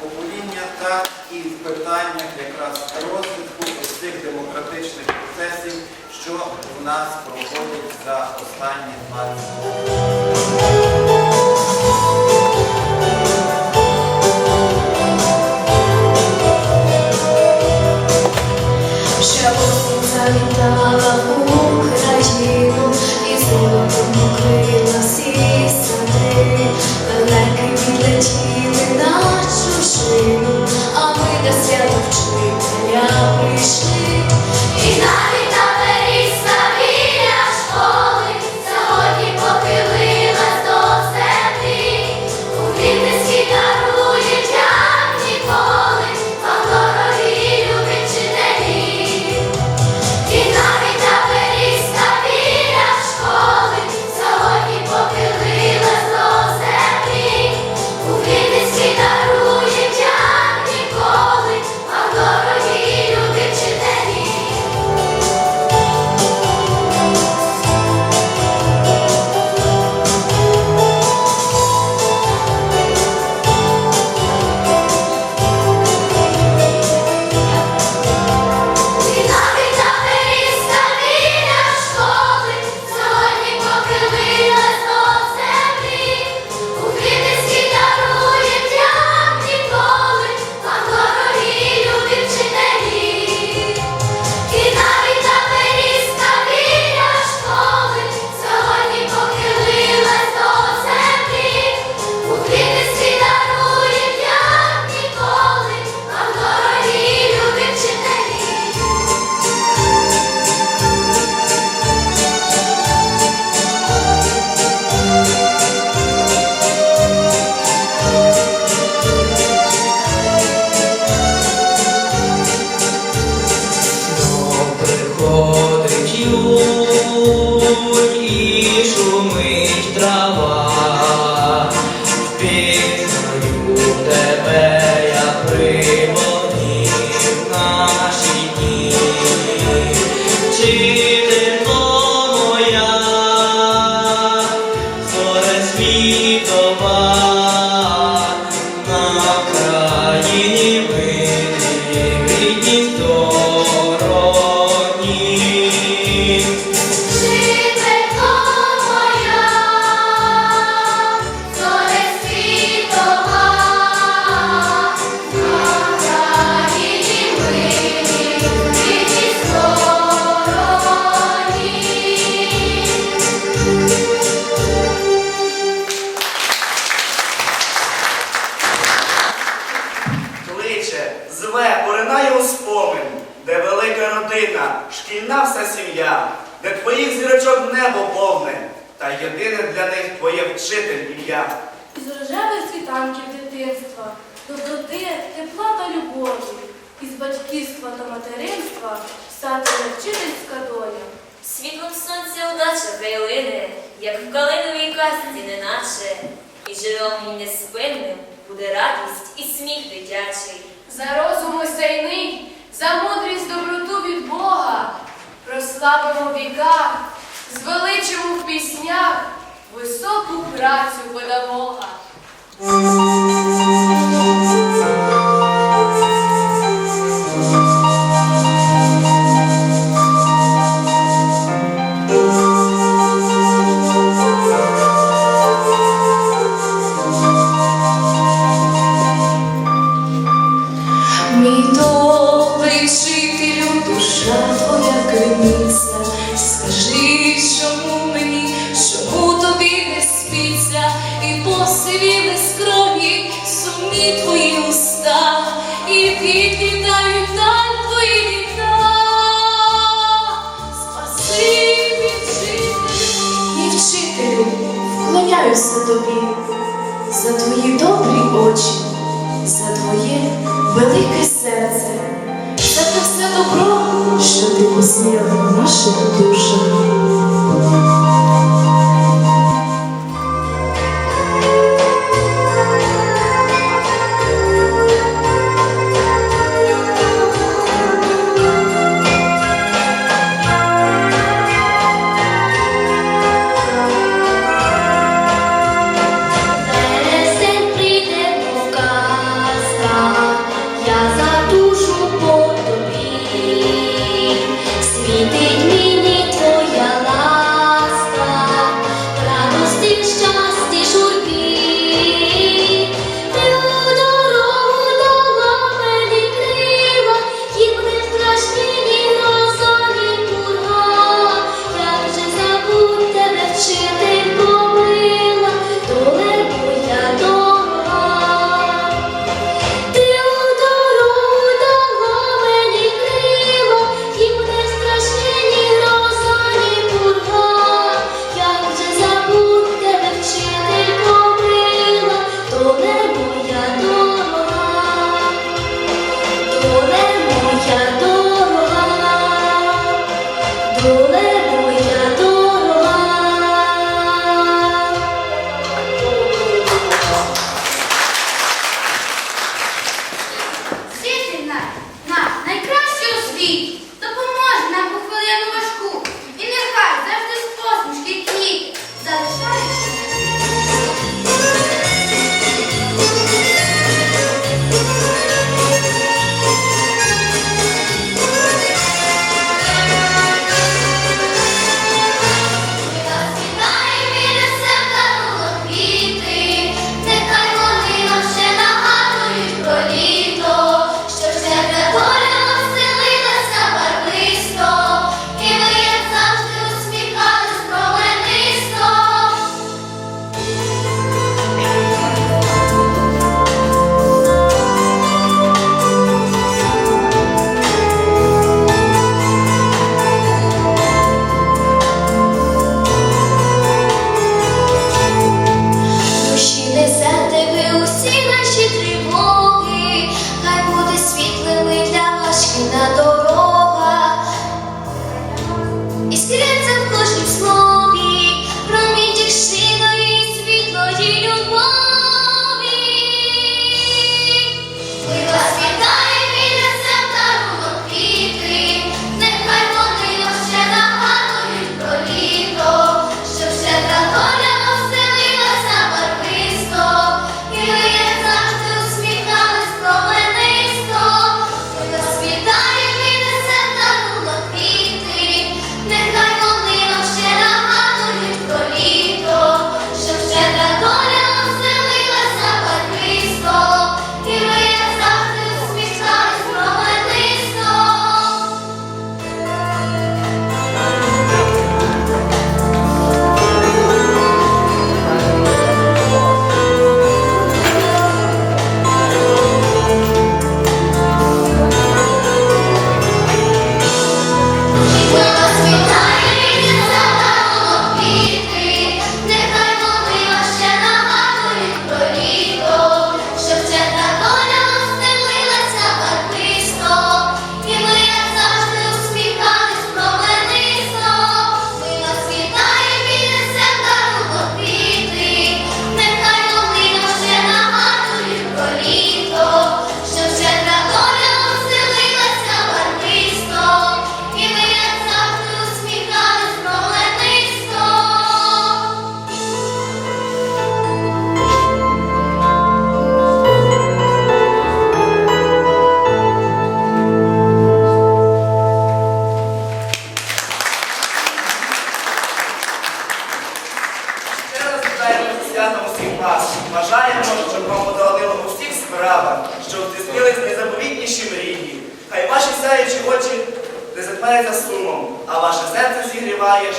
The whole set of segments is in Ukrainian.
покоління, так і в питаннях якраз розвитку цих демократичних процесів, що в нас проходять за останні 20 років. Україну і золотом укрила всі сади. Лелеки нашу на чужину, а ми до свята вчителя прийшли. І навіть і світанків дитинства, доброти, тепла та любові, із батьківства та материнства статиме вчительська доля. Світлом сонця удача країлини, як в калиновій казці неначе, і джерелом неспинним буде радість і сміх дитячий. За розум осяйний, за мудрість доброту від Бога, прославимо в віках, звеличимо в піснях високу працю педагога. Мій вклоняюся тобі за твої добрі очі, за твоє велике серце, за те все добро, що ти посіяв в наших душах.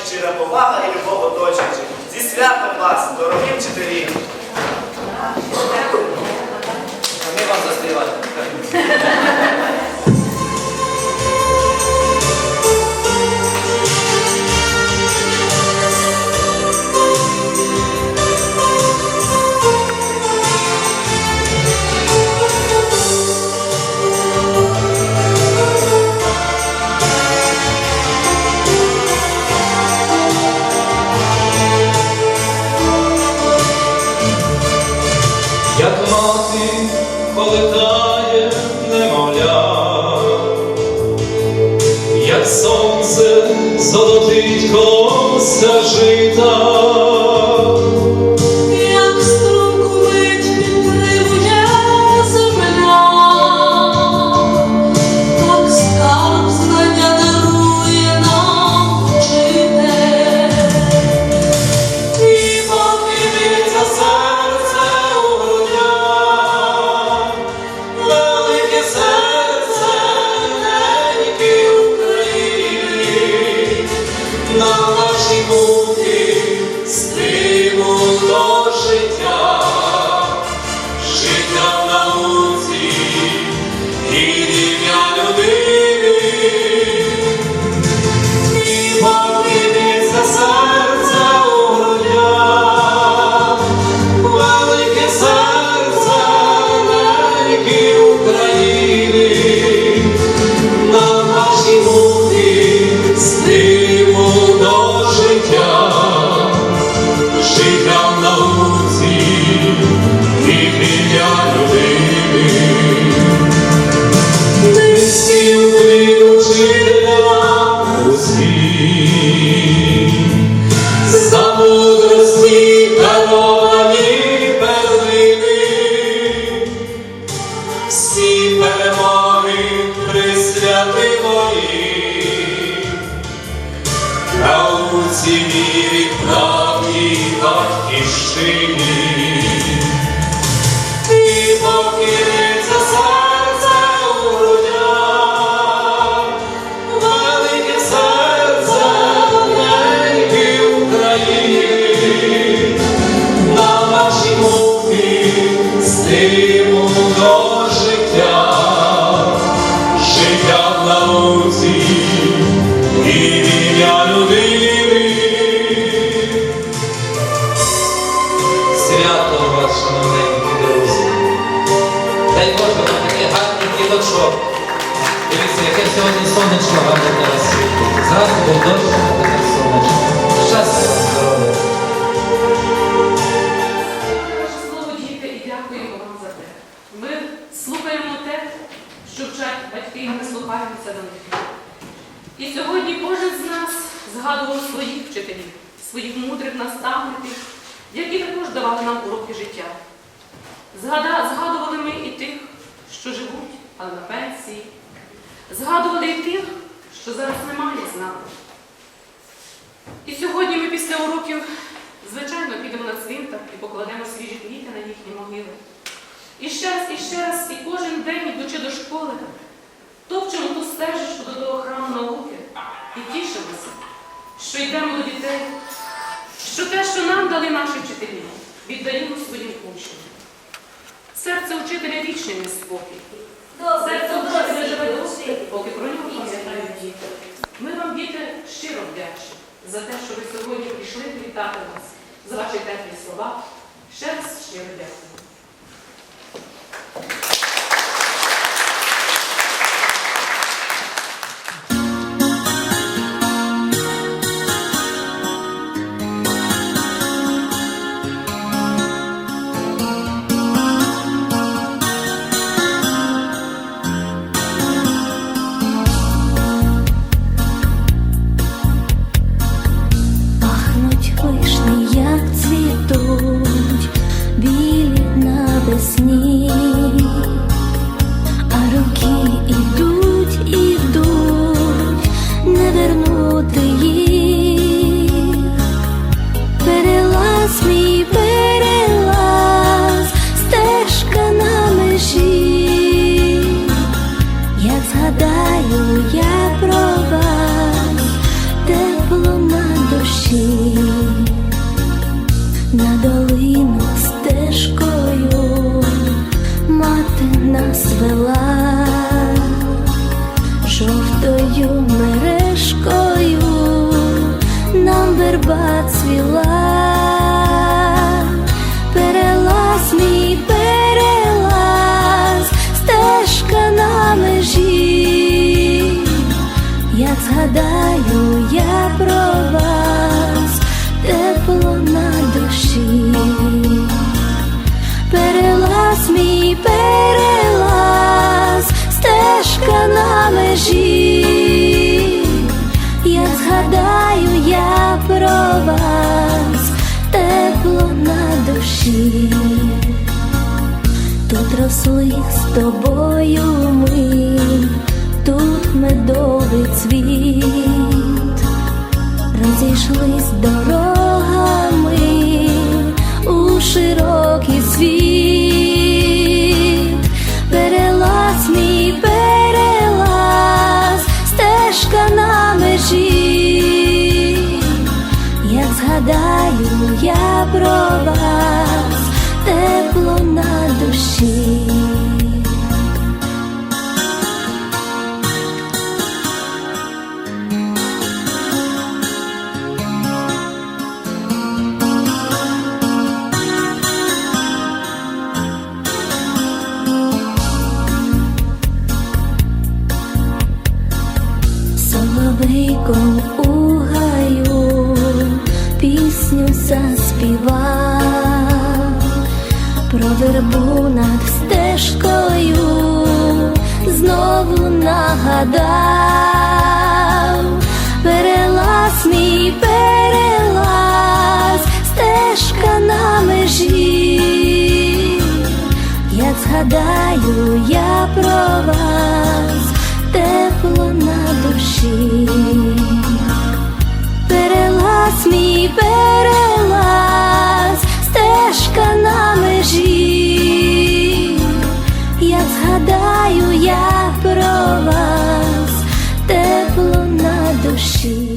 Щира повага і любов оточуючих. Зі святом вас, дорогі вчителі! Золотить коса жита, був дощ, сонечко. І дякуємо вам за те. Ми слухаємо те, що вчать батьки, і слухаємося до них. І сьогодні кожен з нас згадував своїх вчителів, своїх мудрих наставників, які також давали нам уроки життя. Згадували ми і тих, що живуть, але на пенсії. Згадували і тих, що зараз немає з нами. І сьогодні ми після уроків, звичайно, підемо на цвинтар і покладемо свіжі квіти на їхні могили. І ще раз, і ще раз, і кожен день, йдучи до школи, топчемо ту стежечку до того храму науки і тішимося, що йдемо до дітей, що те, що нам дали наші вчителі, віддаємо своїм учням. Серце учителя вічний неспокій. Серце учителя живе доти, поки про нього пам'ятають діти. Ми вам, діти, щиро вдячні за те, що ви сьогодні прийшли вітати нас, за ваші теплі слова. Ще раз щиро дякую. Душі, тут росли з тобою згадаю я про вас, тепло на душі, перелаз мій перелаз, стежка на межі, я згадаю я про вас, тепло на душі.